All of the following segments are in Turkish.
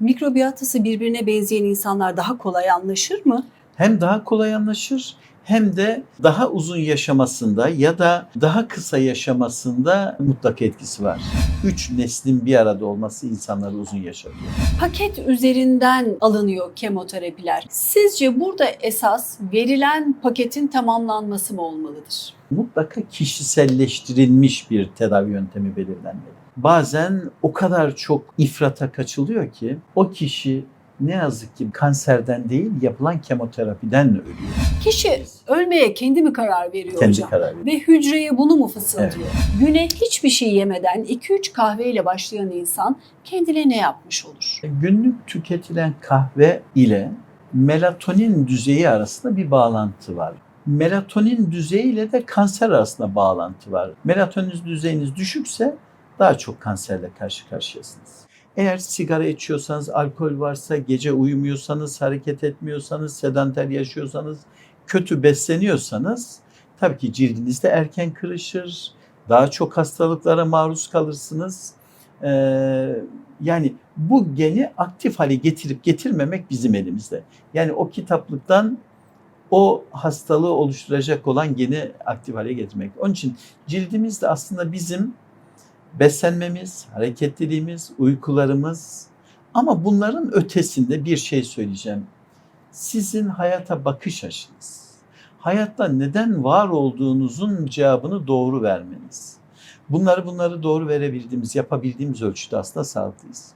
Mikrobiyatası birbirine benzeyen insanlar daha kolay anlaşır mı? Hem daha kolay anlaşır hem de daha uzun yaşamasında ya da daha kısa yaşamasında mutlak etkisi var. Üç neslin bir arada olması insanları uzun yaşatıyor. Paket üzerinden alınıyor kemoterapiler. Sizce burada esas verilen paketin tamamlanması mı olmalıdır? Mutlaka kişiselleştirilmiş bir tedavi yöntemi belirlenmeli. Bazen o kadar çok ifrata kaçılıyor ki o kişi ne yazık ki kanserden değil yapılan kemoterapiden ölüyor. Kişi ölmeye kendi mi karar veriyor Kendi hocam? karar veriyor. Ve hücreye bunu mu fısıldıyor? Güne hiçbir şey yemeden 2-3 kahveyle başlayan insan kendine ne yapmış olur? Günlük tüketilen kahve ile melatonin düzeyi arasında bir bağlantı var. Melatonin düzeyi ile de kanser arasında bağlantı var. Melatonin düzeyiniz düşükse daha çok kanserle karşı karşıyasınız. Eğer sigara içiyorsanız, alkol varsa, gece uyumuyorsanız, hareket etmiyorsanız, sedanter yaşıyorsanız, kötü besleniyorsanız tabii ki cildinizde erken kırışır, daha çok hastalıklara maruz kalırsınız. Ee, yani bu geni aktif hale getirip getirmemek bizim elimizde. Yani o kitaplıktan o hastalığı oluşturacak olan geni aktif hale getirmek. Onun için cildimiz de aslında bizim beslenmemiz, hareketliliğimiz, uykularımız ama bunların ötesinde bir şey söyleyeceğim. Sizin hayata bakış açınız. Hayatta neden var olduğunuzun cevabını doğru vermeniz. Bunları bunları doğru verebildiğimiz, yapabildiğimiz ölçüde aslında sağlıklıyız.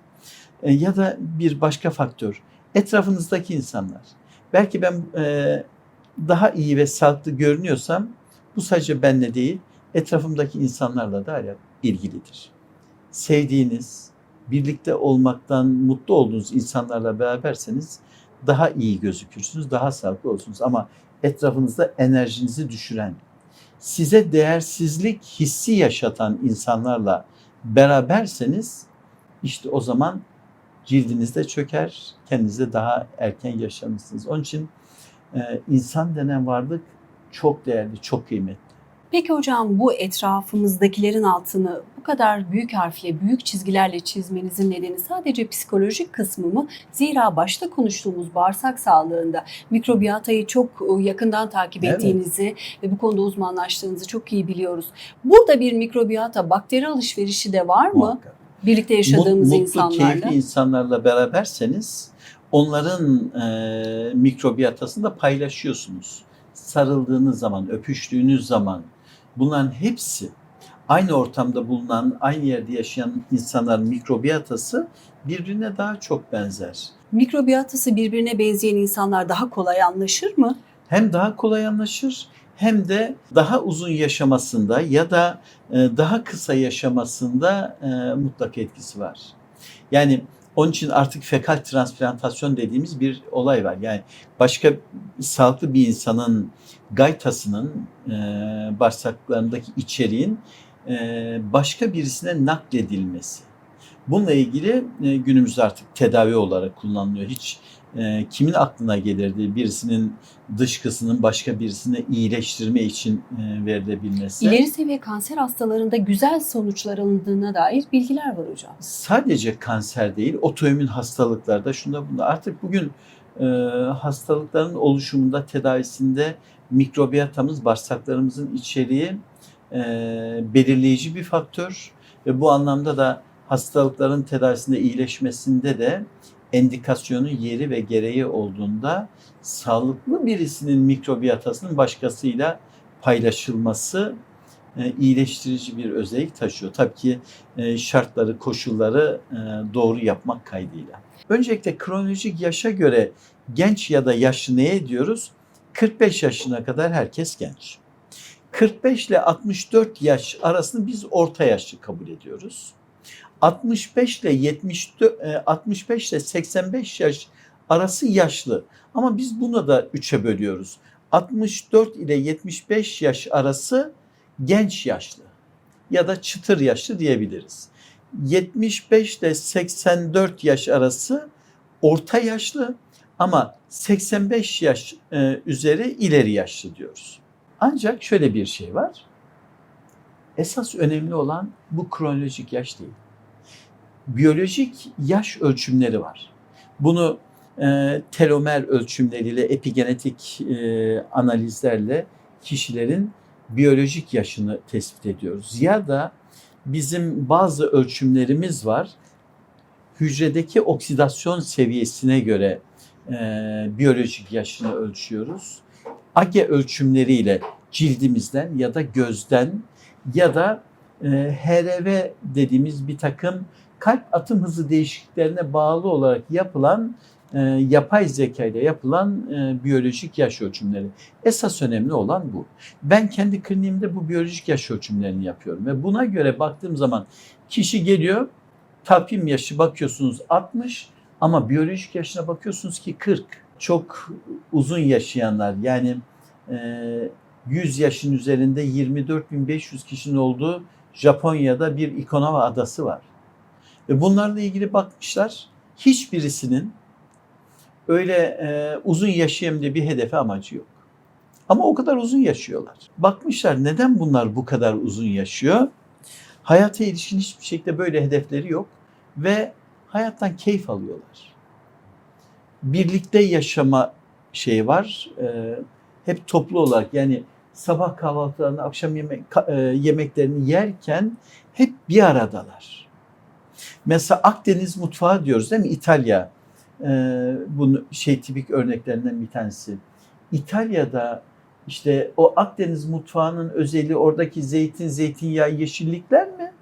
E, ya da bir başka faktör, etrafınızdaki insanlar. Belki ben e, daha iyi ve sağlıklı görünüyorsam bu sadece benle değil, etrafımdaki insanlarla da hala ilgilidir. Sevdiğiniz, birlikte olmaktan mutlu olduğunuz insanlarla beraberseniz daha iyi gözükürsünüz, daha sağlıklı olursunuz. Ama etrafınızda enerjinizi düşüren, size değersizlik hissi yaşatan insanlarla beraberseniz işte o zaman cildinizde çöker, kendinize daha erken yaşamışsınız. Onun için insan denen varlık çok değerli, çok kıymetli. Peki hocam bu etrafımızdakilerin altını bu kadar büyük harfle, büyük çizgilerle çizmenizin nedeni sadece psikolojik kısmı mı? Zira başta konuştuğumuz bağırsak sağlığında mikrobiyatayı çok e, yakından takip Evet. ettiğinizi ve bu konuda uzmanlaştığınızı çok iyi biliyoruz. Burada bir mikrobiyata bakteri alışverişi de var mı? Muhakkak. Birlikte yaşadığımız Mut- mutlu, insanlarla. keyifli insanlarla beraberseniz onların e, mikrobiyatasını da paylaşıyorsunuz. Sarıldığınız zaman, öpüştüğünüz zaman bunların hepsi aynı ortamda bulunan, aynı yerde yaşayan insanların mikrobiyatası birbirine daha çok benzer. Mikrobiyatası birbirine benzeyen insanlar daha kolay anlaşır mı? Hem daha kolay anlaşır hem de daha uzun yaşamasında ya da e, daha kısa yaşamasında e, mutlak etkisi var. Yani onun için artık fekal transplantasyon dediğimiz bir olay var. Yani başka sağlıklı bir insanın gaytasının e, bağırsaklarındaki içeriğin e, başka birisine nakledilmesi. Bununla ilgili e, günümüzde artık tedavi olarak kullanılıyor. Hiç e, kimin aklına gelirdi birisinin dışkısının başka birisine iyileştirme için e, verilebilmesi? İleri seviye kanser hastalarında güzel sonuçlar alındığına dair bilgiler var hocam. sadece kanser değil, otoimmün hastalıklarda şunda bunda artık bugün e, hastalıkların oluşumunda, tedavisinde mikrobiyatamız, bağırsaklarımızın içeriği e, belirleyici bir faktör ve bu anlamda da hastalıkların tedavisinde, iyileşmesinde de endikasyonu yeri ve gereği olduğunda sağlıklı birisinin mikrobiyatasının başkasıyla paylaşılması e, iyileştirici bir özellik taşıyor. Tabii ki e, şartları, koşulları e, doğru yapmak kaydıyla. Öncelikle kronolojik yaşa göre genç ya da yaşlı neye diyoruz? 45 yaşına kadar herkes genç. 45 ile 64 yaş arasını biz orta yaşlı kabul ediyoruz. 65 ile 74 e, 65 ile 85 yaş arası yaşlı. Ama biz bunu da üçe bölüyoruz. 64 ile 75 yaş arası genç yaşlı ya da çıtır yaşlı diyebiliriz. 75 ile 84 yaş arası orta yaşlı ama 85 yaş e, üzeri ileri yaşlı diyoruz. Ancak şöyle bir şey var. Esas önemli olan bu kronolojik yaş değil. Biyolojik yaş ölçümleri var. Bunu e, telomer ölçümleriyle, epigenetik e, analizlerle kişilerin biyolojik yaşını tespit ediyoruz. Ya da bizim bazı ölçümlerimiz var. Hücredeki oksidasyon seviyesine göre e, biyolojik yaşını ölçüyoruz. AGE ölçümleriyle cildimizden ya da gözden ya da e, HRV dediğimiz bir takım kalp atım hızı değişikliklerine bağlı olarak yapılan e, yapay zeka ile yapılan e, biyolojik yaş ölçümleri. Esas önemli olan bu. Ben kendi kliniğimde bu biyolojik yaş ölçümlerini yapıyorum ve buna göre baktığım zaman kişi geliyor takvim yaşı bakıyorsunuz 60 ama biyolojik yaşına bakıyorsunuz ki 40. Çok uzun yaşayanlar yani e, 100 yaşın üzerinde 24.500 kişinin olduğu Japonya'da bir Ikonava adası var. Ve bunlarla ilgili bakmışlar. Hiçbirisinin öyle e, uzun yaşayayım diye bir hedefi amacı yok. Ama o kadar uzun yaşıyorlar. Bakmışlar neden bunlar bu kadar uzun yaşıyor? Hayata ilişkin hiçbir şekilde böyle hedefleri yok ve hayattan keyif alıyorlar. Birlikte yaşama şeyi var. E, hep toplu olarak yani sabah kahvaltılarını, akşam yemek, e, yemeklerini yerken hep bir aradalar. Mesela Akdeniz mutfağı diyoruz değil mi? İtalya. E, bunu şey tipik örneklerinden bir tanesi. İtalya'da işte o Akdeniz mutfağının özelliği oradaki zeytin, zeytinyağı, yeşillikler mi?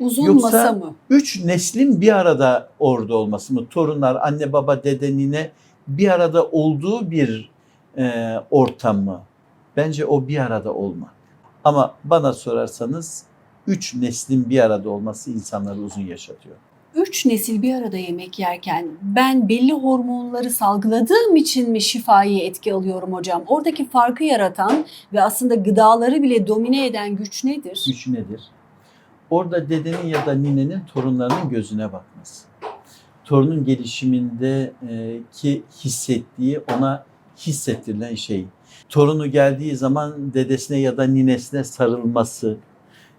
Uzun Yoksa- masa mı? Üç neslin bir arada orada olması mı? Torunlar, anne baba, dede, nine bir arada olduğu bir e, ortam mı? Bence o bir arada olmak. Ama bana sorarsanız üç neslin bir arada olması insanları uzun yaşatıyor. Üç nesil bir arada yemek yerken ben belli hormonları salgıladığım için mi şifai etki alıyorum hocam? Oradaki farkı yaratan ve aslında gıdaları bile domine eden güç nedir? Güç nedir? Orada dedenin ya da ninenin torunlarının gözüne bakması. Torunun gelişiminde e, ki hissettiği ona hissettirilen şey. Torunu geldiği zaman dedesine ya da ninesine sarılması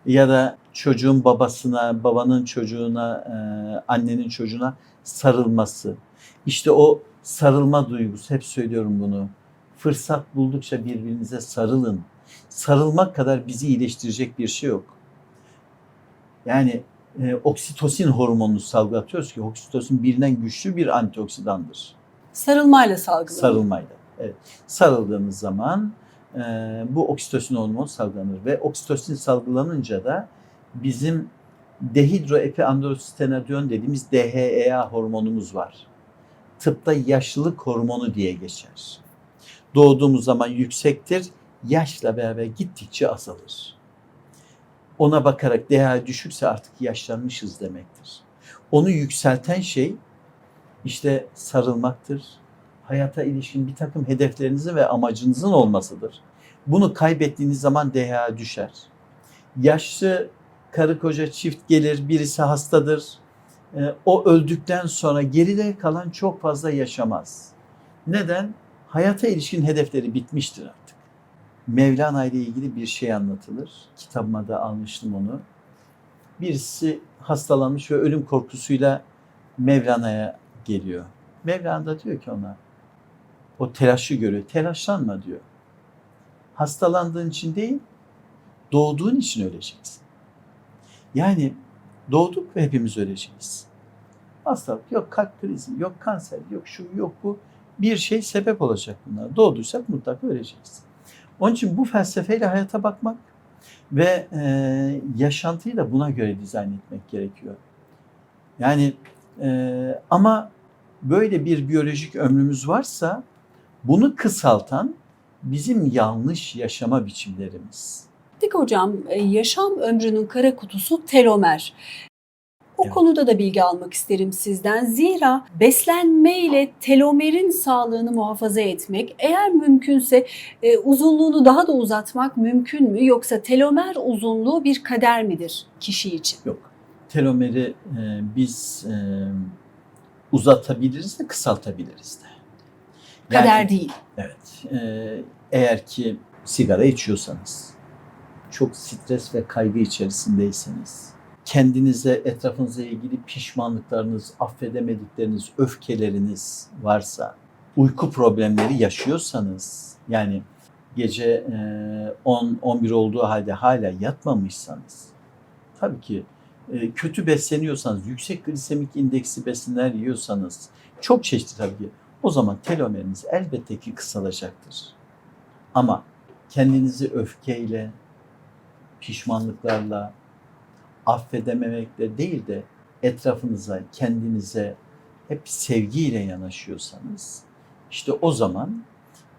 ya da çocuğun babasına, babanın çocuğuna, e, annenin çocuğuna sarılması. İşte o sarılma duygusu, hep söylüyorum bunu. Fırsat buldukça birbirinize sarılın. Sarılmak kadar bizi iyileştirecek bir şey yok. Yani e, oksitosin hormonunu salgılatıyoruz ki oksitosin bilinen güçlü bir antioksidandır. Sarılmayla salgılanıyor. Sarılmayla. Evet. Sarıldığımız zaman e, bu oksitosin hormonu salgılanır ve oksitosin salgılanınca da bizim dehidroepiandrostenedion dediğimiz DHEA hormonumuz var. Tıpta yaşlılık hormonu diye geçer. Doğduğumuz zaman yüksektir, yaşla beraber gittikçe azalır. Ona bakarak DHA düşükse artık yaşlanmışız demektir. Onu yükselten şey işte sarılmaktır. Hayata ilişkin bir takım hedeflerinizin ve amacınızın olmasıdır. Bunu kaybettiğiniz zaman DHA düşer. Yaşlı karı koca çift gelir, birisi hastadır. Ee, o öldükten sonra geride kalan çok fazla yaşamaz. Neden? Hayata ilişkin hedefleri bitmiştir artık. Mevlana ile ilgili bir şey anlatılır. Kitabıma da almıştım onu. Birisi hastalanmış ve ölüm korkusuyla Mevlana'ya geliyor. Mevlana da diyor ki ona, o telaşı görüyor. Telaşlanma diyor. Hastalandığın için değil, doğduğun için öleceksin. Yani doğduk ve hepimiz öleceğiz. Hastalık yok, kalp krizi, yok kanser, yok şu, yok bu. Bir şey sebep olacak bunlar. Doğduysak mutlaka öleceğiz. Onun için bu felsefeyle hayata bakmak ve e, yaşantıyı da buna göre dizayn etmek gerekiyor. Yani e, ama böyle bir biyolojik ömrümüz varsa bunu kısaltan bizim yanlış yaşama biçimlerimiz. Dik hocam e, yaşam ömrünün kara kutusu telomer. O Evet. konuda da bilgi almak isterim sizden. Zira beslenme ile telomerin sağlığını muhafaza etmek eğer mümkünse e, uzunluğunu daha da uzatmak mümkün mü? Yoksa telomer uzunluğu bir kader midir kişi için? Yok. Telomeri e, biz e, uzatabiliriz de kısaltabiliriz de. Yani- Kader değil. Evet. Ee, eğer ki sigara içiyorsanız, çok stres ve kaygı içerisindeyseniz, kendinize, etrafınıza ilgili pişmanlıklarınız, affedemedikleriniz, öfkeleriniz varsa, uyku problemleri yaşıyorsanız, yani gece 10-11 olduğu halde hala yatmamışsanız, tabii ki e, kötü besleniyorsanız, yüksek glisemik indeksi besinler yiyorsanız, çok çeşitli tabii ki, o zaman telomeriniz elbette ki kısalacaktır. Ama kendinizi öfkeyle, pişmanlıklarla, affedememekle değil de etrafınıza, kendinize hep sevgiyle yanaşıyorsanız işte o zaman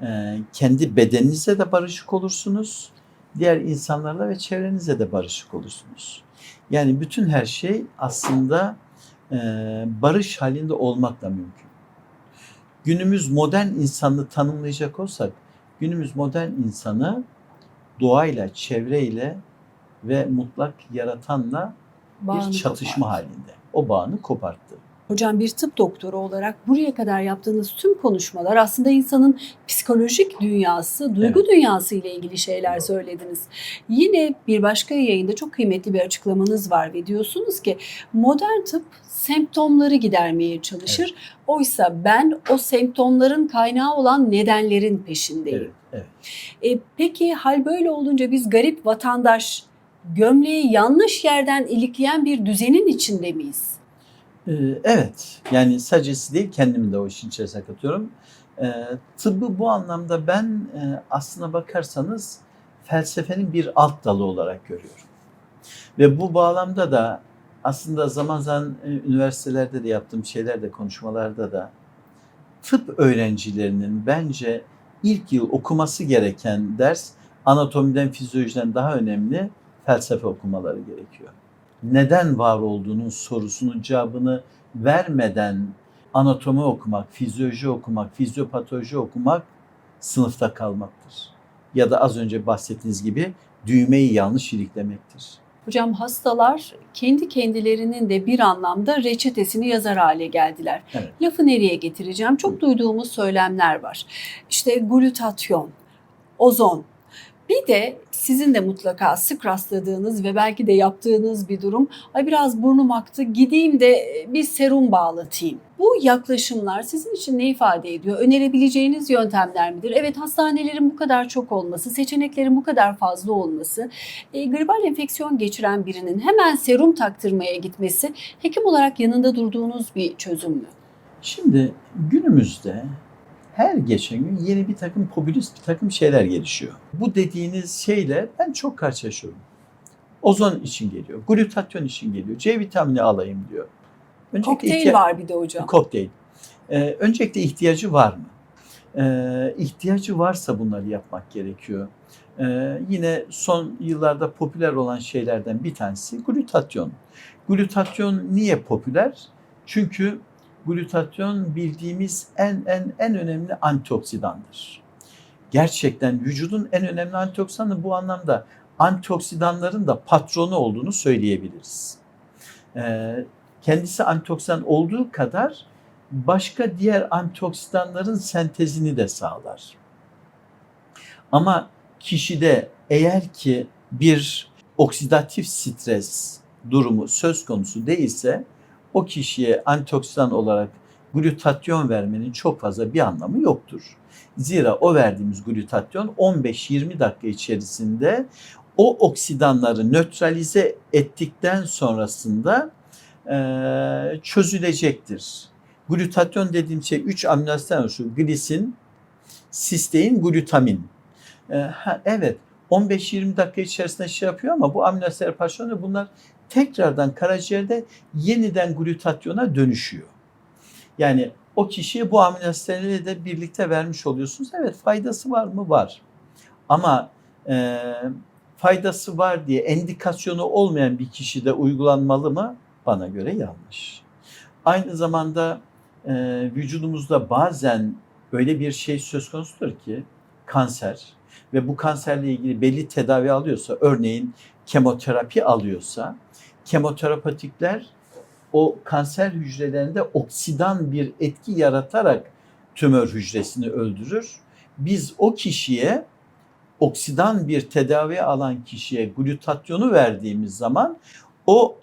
e, kendi bedeninize de barışık olursunuz. Diğer insanlarla ve çevrenize de barışık olursunuz. Yani bütün her şey aslında e, barış halinde olmakla mümkün. Günümüz modern insanını tanımlayacak olsak, günümüz modern insanı doğayla, çevreyle ve mutlak yaratanla Bağını bir çatışma kopardı. halinde. O bağını koparttı. Hocam bir tıp doktoru olarak buraya kadar yaptığınız tüm konuşmalar aslında insanın psikolojik dünyası, duygu dünyası ile ilgili şeyler Evet. söylediniz. Yine bir başka yayında çok kıymetli bir açıklamanız var ve diyorsunuz ki modern tıp semptomları gidermeye çalışır. Oysa ben o semptomların kaynağı olan nedenlerin peşindeyim. Evet, evet. E, peki hal böyle olunca biz garip vatandaş gömleği yanlış yerden ilikleyen bir düzenin içinde miyiz? Ee, evet, yani sadece değil kendimi de o işin içerisine katıyorum. Ee, tıbbı bu anlamda ben e, aslına bakarsanız felsefenin bir alt dalı olarak görüyorum. Ve bu bağlamda da aslında zaman zaman e, üniversitelerde de yaptığım şeylerde, konuşmalarda da tıp öğrencilerinin bence ilk yıl okuması gereken ders anatomiden, fizyolojiden daha önemli felsefe okumaları gerekiyor. Neden var olduğunun sorusunun cevabını vermeden anatomi okumak, fizyoloji okumak, fizyopatoloji okumak sınıfta kalmaktır. Ya da az önce bahsettiğiniz gibi düğmeyi yanlış iliklemektir. Hocam hastalar kendi kendilerinin de bir anlamda reçetesini yazar hale geldiler. Evet. Lafı nereye getireceğim? Çok duyduğumuz söylemler var. İşte glutatyon, ozon. Bir de sizin de mutlaka sık rastladığınız ve belki de yaptığınız bir durum. Ay biraz burnum aktı gideyim de bir serum bağlatayım. Bu yaklaşımlar sizin için ne ifade ediyor? Önerebileceğiniz yöntemler midir? Evet hastanelerin bu kadar çok olması, seçeneklerin bu kadar fazla olması, e, gribal enfeksiyon geçiren birinin hemen serum taktırmaya gitmesi hekim olarak yanında durduğunuz bir çözüm mü? Şimdi günümüzde her geçen gün yeni bir takım popülist bir takım şeyler gelişiyor. Bu dediğiniz şeyle ben çok karşılaşıyorum. Ozon için geliyor, glutatyon için geliyor, C vitamini alayım diyor. Öncelikle Kokteyl ihtiya- var bir de hocam. Kokteyl. Ee, öncelikle ihtiyacı var mı? Ee, ihtiyacı varsa bunları yapmak gerekiyor. Ee, yine son yıllarda popüler olan şeylerden bir tanesi glutatyon. Glutatyon niye popüler? Çünkü glutatyon bildiğimiz en en en önemli antioksidandır. Gerçekten vücudun en önemli antioksidanı bu anlamda antioksidanların da patronu olduğunu söyleyebiliriz. Ee, kendisi antioksidan olduğu kadar başka diğer antioksidanların sentezini de sağlar. Ama kişide eğer ki bir oksidatif stres durumu söz konusu değilse o kişiye antioksidan olarak glutatyon vermenin çok fazla bir anlamı yoktur. Zira o verdiğimiz glutatyon 15-20 dakika içerisinde o oksidanları nötralize ettikten sonrasında eee, çözülecektir. Glutatyon dediğim şey 3 amino asitten oluşuyor. Glisin, sistein, glutamin. Eee, ha, evet 15-20 dakika içerisinde şey yapıyor ama bu amino asitler parçalanıyor. Bunlar tekrardan karaciğerde yeniden glutatyona dönüşüyor. Yani o kişiye bu amino asitleri de birlikte vermiş oluyorsunuz. Evet faydası var mı? Var. Ama e, faydası var diye endikasyonu olmayan bir kişide uygulanmalı mı? Bana göre yanlış. Aynı zamanda e, vücudumuzda bazen öyle bir şey söz konusudur ki kanser ve bu kanserle ilgili belli tedavi alıyorsa örneğin kemoterapi alıyorsa kemoterapatikler o kanser hücrelerinde oksidan bir etki yaratarak tümör hücresini öldürür. Biz o kişiye oksidan bir tedavi alan kişiye glutatyonu verdiğimiz zaman o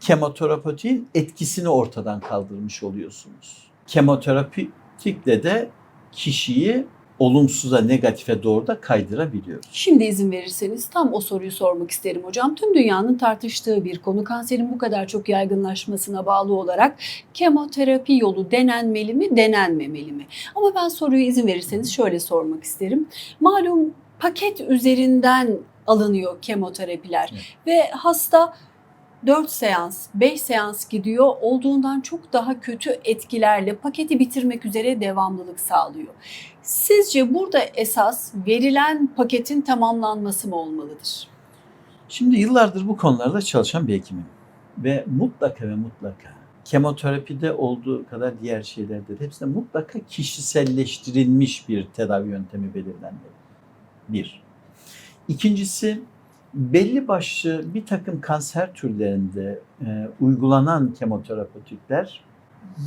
kemoterapötiğin etkisini ortadan kaldırmış oluyorsunuz. Kemoterapitikle de kişiyi olumsuza, negatife doğru da kaydırabiliyoruz. Şimdi izin verirseniz tam o soruyu sormak isterim hocam. Tüm dünyanın tartıştığı bir konu kanserin bu kadar çok yaygınlaşmasına bağlı olarak kemoterapi yolu denenmeli mi, denenmemeli mi? Ama ben soruyu izin verirseniz şöyle sormak isterim. Malum paket üzerinden alınıyor kemoterapiler Evet. ve hasta 4 seans, 5 seans gidiyor olduğundan çok daha kötü etkilerle paketi bitirmek üzere devamlılık sağlıyor. Sizce burada esas verilen paketin tamamlanması mı olmalıdır? Şimdi yıllardır bu konularda çalışan bir hekimim. Ve mutlaka ve mutlaka kemoterapide olduğu kadar diğer şeylerde de hepsinde mutlaka kişiselleştirilmiş bir tedavi yöntemi belirlenmeli. Bir. İkincisi belli başlı bir takım kanser türlerinde e, uygulanan kemoterapetikler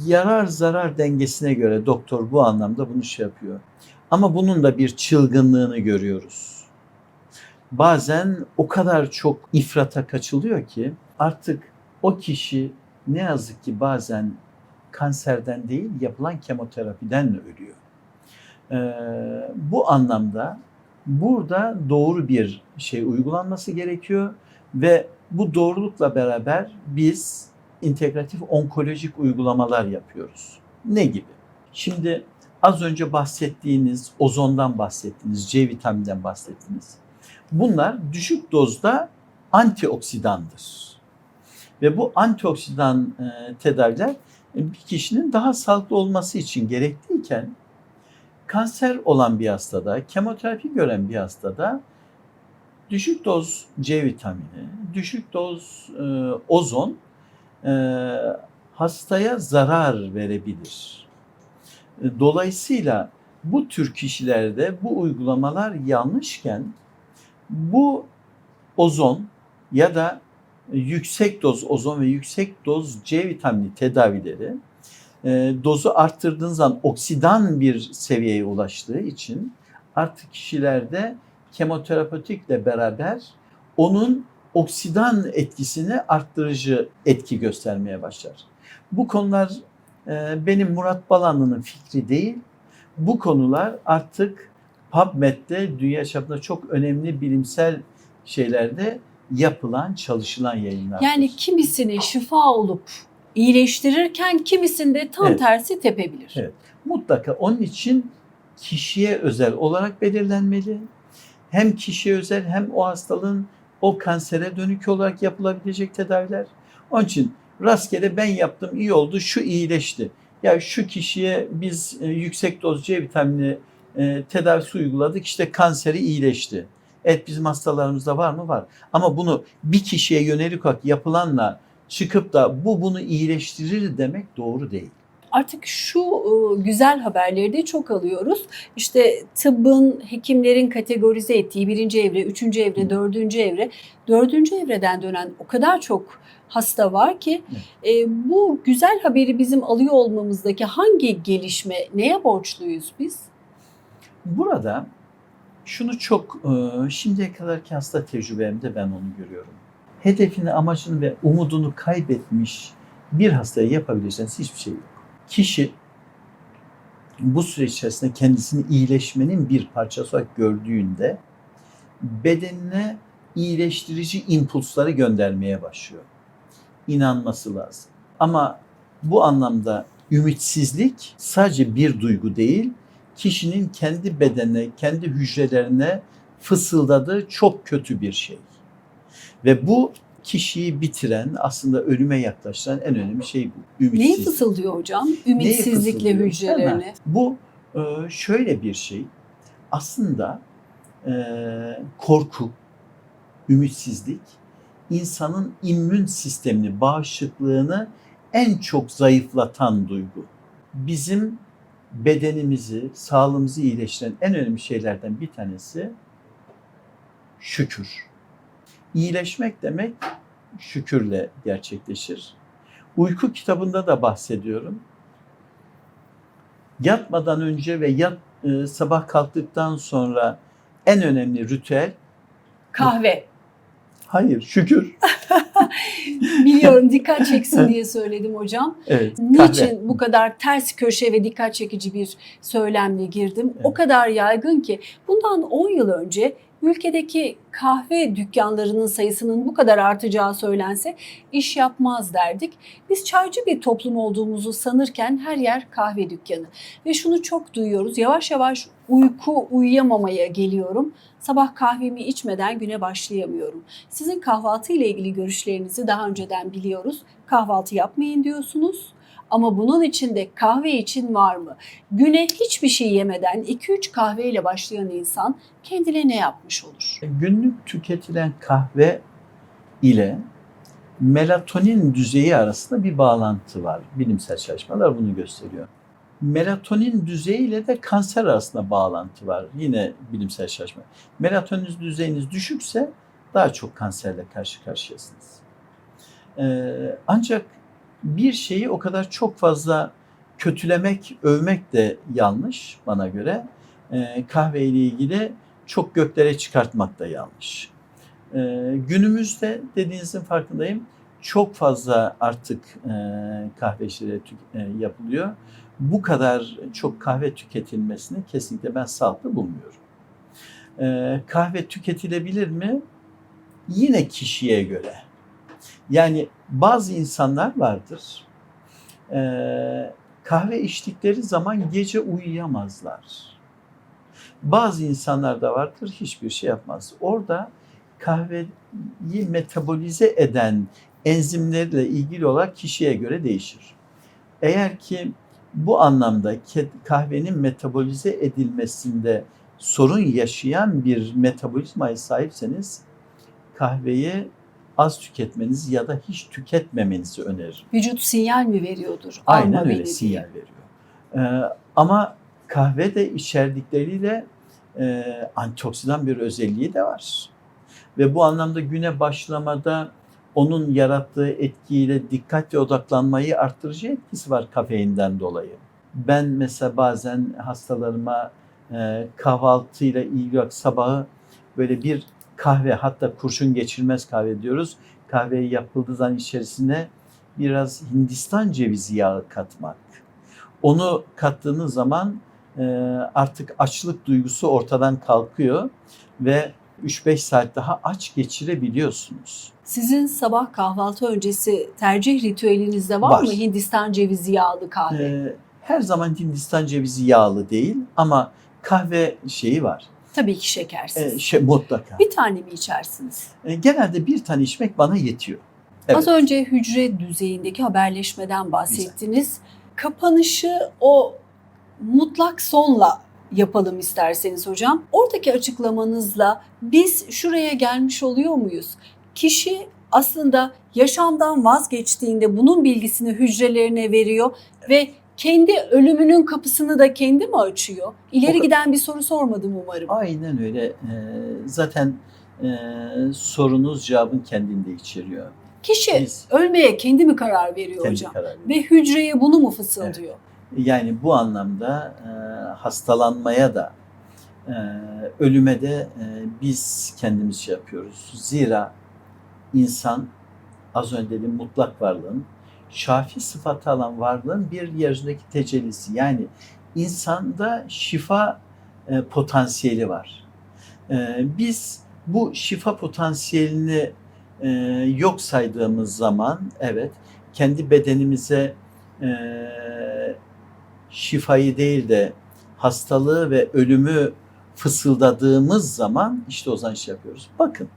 yarar zarar dengesine göre doktor bu anlamda bunu şey yapıyor. Ama bunun da bir çılgınlığını görüyoruz. Bazen o kadar çok ifrata kaçılıyor ki artık o kişi ne yazık ki bazen kanserden değil yapılan kemoterapiden ölüyor. Ee, bu anlamda burada doğru bir şey uygulanması gerekiyor ve bu doğrulukla beraber biz integratif onkolojik uygulamalar yapıyoruz. Ne gibi? Şimdi az önce bahsettiğiniz ozondan bahsettiniz, C vitamininden bahsettiniz. Bunlar düşük dozda antioksidandır. Ve bu antioksidan e, tedaviler e, bir kişinin daha sağlıklı olması için gerekliyken kanser olan bir hastada, kemoterapi gören bir hastada düşük doz C vitamini, düşük doz e, ozon hastaya zarar verebilir. E, Dolayısıyla bu tür kişilerde bu uygulamalar yanlışken bu ozon ya da yüksek doz ozon ve yüksek doz C vitamini tedavileri e, dozu arttırdığınız zaman oksidan bir seviyeye ulaştığı için artık kişilerde kemoterapetikle beraber onun oksidan etkisini arttırıcı etki göstermeye başlar. Bu konular e, benim Murat Balanlı'nın fikri değil. Bu konular artık PubMed'de dünya çapında çok önemli bilimsel şeylerde yapılan, çalışılan yayınlar. Yani kimisini şifa olup iyileştirirken kimisinde tam Evet. tersi tepebilir. Evet. mutlaka onun için kişiye özel olarak belirlenmeli. Hem kişiye özel hem o hastalığın o kansere dönük olarak yapılabilecek tedaviler. Onun için rastgele ben yaptım iyi oldu şu iyileşti. Ya şu kişiye biz e, yüksek doz C vitamini e, tedavisi uyguladık işte kanseri iyileşti. Evet bizim hastalarımızda var mı? Var. Ama bunu bir kişiye yönelik olarak yapılanla çıkıp da bu bunu iyileştirir demek doğru değil. Artık şu e, güzel haberleri de çok alıyoruz. İşte tıbbın, hekimlerin kategorize ettiği birinci evre, üçüncü evre, dördüncü evre. Dördüncü evreden dönen o kadar çok hasta var ki e, bu güzel haberi bizim alıyor olmamızdaki hangi gelişme, neye borçluyuz biz? Burada şunu çok e, şimdiye kadarki hasta tecrübemde ben onu görüyorum. Hedefini, amacını ve umudunu kaybetmiş bir hastaya yapabileceğiniz hiçbir şey yok. Kişi bu süreç içerisinde kendisini iyileşmenin bir parçası olarak gördüğünde bedenine iyileştirici impulsları göndermeye başlıyor. İnanması lazım. Ama bu anlamda ümitsizlik sadece bir duygu değil, kişinin kendi bedenine, kendi hücrelerine fısıldadığı çok kötü bir şey. Ve bu kişiyi bitiren, aslında ölüme yaklaştıran en önemli şey bu. Neyi Ümitsizlik. fısıldıyor hocam? Neyi Ümitsizlikle. Hemen. Bu e, şöyle bir şey. Aslında e, korku, ümitsizlik insanın immün sistemini, bağışıklığını en çok zayıflatan duygu. Bizim bedenimizi, sağlığımızı iyileştiren en önemli şeylerden bir tanesi şükür. İyileşmek demek şükürle gerçekleşir. Uyku kitabında da bahsediyorum. Yatmadan önce ve yat e, sabah kalktıktan sonra en önemli ritüel Kahve. Hayır, şükür. Biliyorum dikkat çeksin diye söyledim hocam. Evet. Niçin kahve. bu kadar ters köşe ve dikkat çekici bir söylemle girdim? O Evet. kadar yaygın ki bundan 10 yıl önce ülkedeki kahve dükkanlarının sayısının bu kadar artacağı söylense iş yapmaz derdik. Biz çaycı bir toplum olduğumuzu sanırken her yer kahve dükkanı. Ve şunu çok duyuyoruz. Yavaş yavaş uyku uyuyamamaya geliyorum. Sabah kahvemi içmeden güne başlayamıyorum. Sizin kahvaltı ile ilgili görüşlerinizi daha önceden biliyoruz. Kahvaltı yapmayın diyorsunuz. Ama bunun içinde kahve için var mı? Güne hiçbir şey yemeden 2-3 kahveyle başlayan insan kendine ne yapmış olur? Günlük tüketilen kahve ile melatonin düzeyi arasında bir bağlantı var. Bilimsel çalışmalar bunu gösteriyor. Melatonin düzeyi ile de kanser arasında bağlantı var. Yine bilimsel çalışma. Melatonin düzeyiniz düşükse daha çok kanserle karşı karşıyasınız. Ee, ancak bir şeyi o kadar çok fazla kötülemek, övmek de yanlış bana göre. Ee, kahve ile ilgili çok göklere çıkartmak da yanlış. Ee, günümüzde dediğinizin farkındayım. Çok fazla artık e, kahve işleri e, yapılıyor. Bu kadar çok kahve tüketilmesini kesinlikle ben sağlıklı bulmuyorum. Ee, kahve tüketilebilir mi? Yine kişiye göre. Yani bazı insanlar vardır. Ee, kahve içtikleri zaman gece uyuyamazlar. Bazı insanlar da vardır hiçbir şey yapmaz. Orada kahveyi metabolize eden enzimlerle ilgili olarak kişiye göre değişir. Eğer ki bu anlamda kahvenin metabolize edilmesinde sorun yaşayan bir metabolizmaya sahipseniz kahveyi az tüketmenizi ya da hiç tüketmemenizi öneririm. Vücut sinyal mi veriyordur? Aynen Alma beni öyle diye. sinyal veriyor. Ee, ama kahve de içerdikleriyle e, antioksidan bir özelliği de var. Ve bu anlamda güne başlamada onun yarattığı etkiyle dikkat ve odaklanmayı arttırıcı etkisi var kafeinden dolayı. Ben mesela bazen hastalarıma e, kahvaltıyla ilgili sabahı böyle bir kahve hatta kurşun geçirmez kahve diyoruz. Kahveyi yapıldığı zaman içerisine biraz Hindistan cevizi yağı katmak. Onu kattığınız zaman e, artık açlık duygusu ortadan kalkıyor ve 3-5 saat daha aç geçirebiliyorsunuz. Sizin sabah kahvaltı öncesi tercih ritüelinizde var, Var. mı Hindistan cevizi yağlı kahve? E, her zaman Hindistan cevizi yağlı değil ama kahve şeyi var. Tabii ki şekersiz. E, şey, mutlaka. Bir tane mi içersiniz? E, genelde bir tane içmek bana yetiyor. Evet. Az önce hücre düzeyindeki haberleşmeden bahsettiniz. Kapanışı o mutlak sonla yapalım isterseniz hocam. Oradaki açıklamanızla biz şuraya gelmiş oluyor muyuz? Kişi aslında yaşamdan vazgeçtiğinde bunun bilgisini hücrelerine veriyor ve kendi ölümünün kapısını da kendi mi açıyor? İleri O- giden bir soru sormadım umarım. Aynen öyle. E, zaten e, sorunuz cevabın kendinde içeriyor. Kişi Biz ölmeye kendi mi karar veriyor kendi hocam? karar veriyoruz. Ve hücreye bunu mu fısıldıyor? Yani bu anlamda e, hastalanmaya da e, ölüme de e, biz kendimiz şey yapıyoruz. Zira insan az önce dediğim mutlak varlığın şafi sıfatı alan varlığın bir yeryüzündeki tecellisi. Yani insanda şifa e, potansiyeli var. E, biz bu şifa potansiyelini e, yok saydığımız zaman evet kendi bedenimize e, şifayı değil de hastalığı ve ölümü fısıldadığımız zaman işte o zaman şey yapıyoruz. Bakın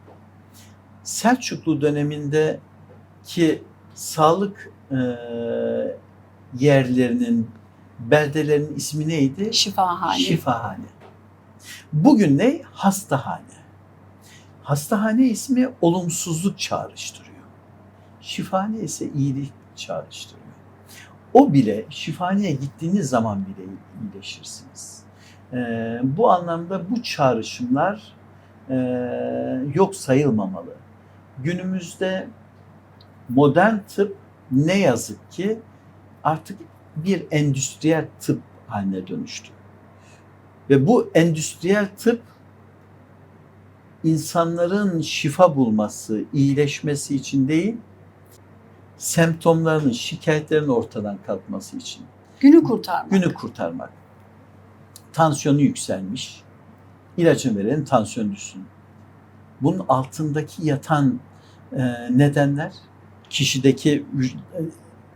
Selçuklu dönemindeki sağlık e, yerlerinin beldelerinin ismi neydi? Şifahane. Şifahane. Bugün ne? Hastahane. Hastahane ismi olumsuzluk çağrıştırıyor. Şifahane ise iyilik çağrıştırıyor. O bile şifaneye gittiğiniz zaman bile iyileşirsiniz. Ee, bu anlamda bu çağrışımlar e, yok sayılmamalı. Günümüzde modern tıp ne yazık ki artık bir endüstriyel tıp haline dönüştü. Ve bu endüstriyel tıp insanların şifa bulması, iyileşmesi için değil, semptomlarının, şikayetlerin ortadan kalkması için. Günü kurtarmak. Günü kurtarmak. Tansiyonu yükselmiş. İlacını verelim, tansiyon düşsün. Bunun altındaki yatan nedenler kişideki e,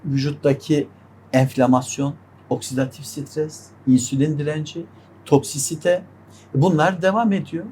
vücuttaki enflamasyon, oksidatif stres, insülin direnci, toksisite bunlar devam ediyor.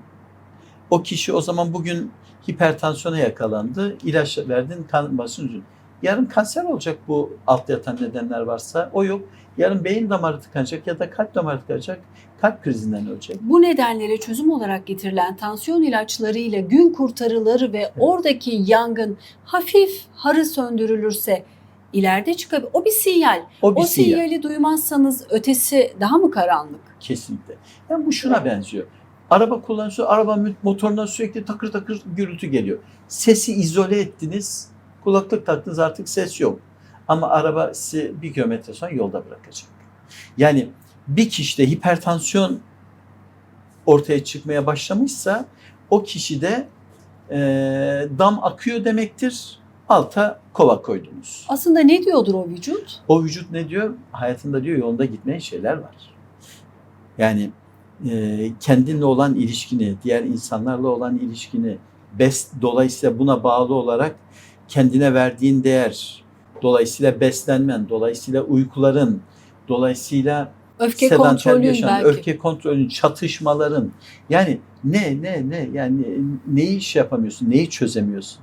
O kişi o zaman bugün hipertansiyona yakalandı, ilaç verdin, kan basıncı. Yarın kanser olacak bu altta yatan nedenler varsa o yok. Yarın beyin damarı tıkanacak ya da kalp damarı tıkanacak, kalp krizinden ölecek. Bu nedenlere çözüm olarak getirilen tansiyon ilaçlarıyla gün kurtarılır ve oradaki yangın hafif harı söndürülürse ileride çıkabilir. O bir sinyal. O bir o sinyal. sinyali duymazsanız ötesi daha mı karanlık? Kesinlikle. Yani bu şuna benziyor. Araba kullanıyorsunuz, araba motorundan sürekli takır takır gürültü geliyor. Sesi izole ettiniz, kulaklık taktınız artık ses yok. Ama araba sizi bir kilometre sonra yolda bırakacak. Yani bir kişide hipertansiyon ortaya çıkmaya başlamışsa o kişide e, dam akıyor demektir. Alta kova koydunuz. Aslında ne diyordur o vücut? O vücut ne diyor? Hayatında diyor yolunda gitmeyen şeyler var. Yani e, kendinle olan ilişkini, diğer insanlarla olan ilişkini, bes, dolayısıyla buna bağlı olarak kendine verdiğin değer, dolayısıyla beslenmen, dolayısıyla uykuların, dolayısıyla Öfke sedanter yaşam, belki. öfke kontrolün, çatışmaların. Yani ne ne ne yani neyi iş yapamıyorsun, neyi çözemiyorsun?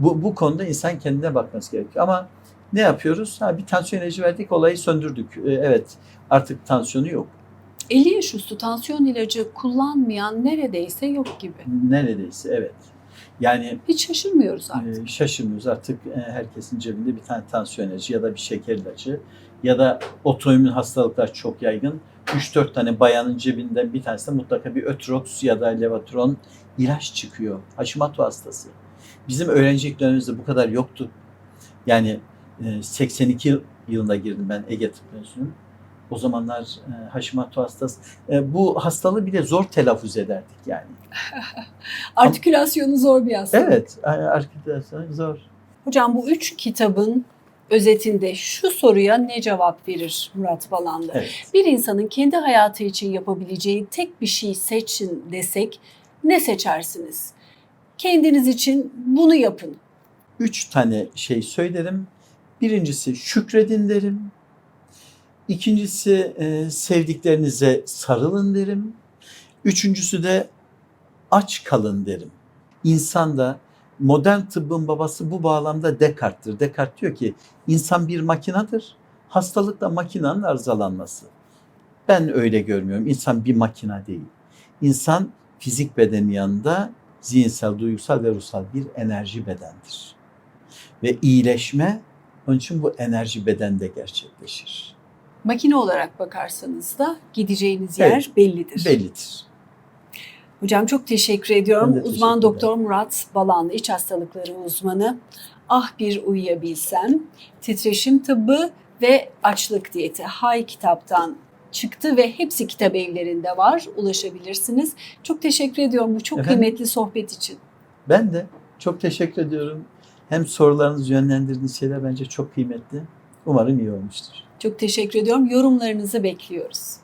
Bu, bu konuda insan kendine bakması gerekiyor. Ama ne yapıyoruz? Ha, bir tansiyon ilacı verdik, olayı söndürdük. Ee, evet, artık tansiyonu yok. 50 yaş üstü tansiyon ilacı kullanmayan neredeyse yok gibi. Neredeyse evet. Yani Hiç şaşırmıyoruz artık. e, şaşırmıyoruz artık e, herkesin cebinde bir tane tansiyon ilacı ya da bir şeker ilacı ya da otoimmün hastalıklar çok yaygın. 3-4 tane bayanın cebinden bir tanesinde mutlaka bir Ötrox ya da Levatron ilaç çıkıyor. Hashimoto hastası. Bizim öğrencilik dönemimizde bu kadar yoktu. Yani e, 82 yılında girdim ben Ege Tıp mezunuyum. O zamanlar e, Hashimoto hastası. E, bu hastalığı bile zor telaffuz ederdik yani. Artikülasyonu zor bir hastalık. Evet, arkadaşlar zor. Hocam bu üç kitabın özetinde şu soruya ne cevap verir Murat Balanlı? Evet. Bir insanın kendi hayatı için yapabileceği tek bir şey seçin desek ne seçersiniz? Kendiniz için bunu yapın. üç tane şey söylerim. Birincisi şükredin derim. İkincisi e, sevdiklerinize sarılın derim. Üçüncüsü de aç kalın derim. İnsan da modern tıbbın babası bu bağlamda Descartes'tir. Descartes diyor ki insan bir makinadır. Hastalık da makinanın arızalanması. Ben öyle görmüyorum. İnsan bir makina değil. İnsan fizik bedeni yanında zihinsel, duygusal ve ruhsal bir enerji bedendir. Ve iyileşme onun için bu enerji bedende gerçekleşir. Makine olarak bakarsanız da gideceğiniz yer Evet. bellidir. Bellidir. Hocam çok teşekkür ediyorum. Teşekkür Uzman. Doktor Murat Balanlı, iç hastalıkları uzmanı. Ah bir uyuyabilsem, titreşim tıbbı ve açlık diyeti Hay kitaptan çıktı ve hepsi kitap evlerinde var. Ulaşabilirsiniz. Çok teşekkür ediyorum bu çok Efendim? kıymetli sohbet için. Ben de çok teşekkür ediyorum. Hem sorularınız yönlendirdiğiniz şeyler bence çok kıymetli. Umarım iyi olmuştur. Çok teşekkür ediyorum. Yorumlarınızı bekliyoruz.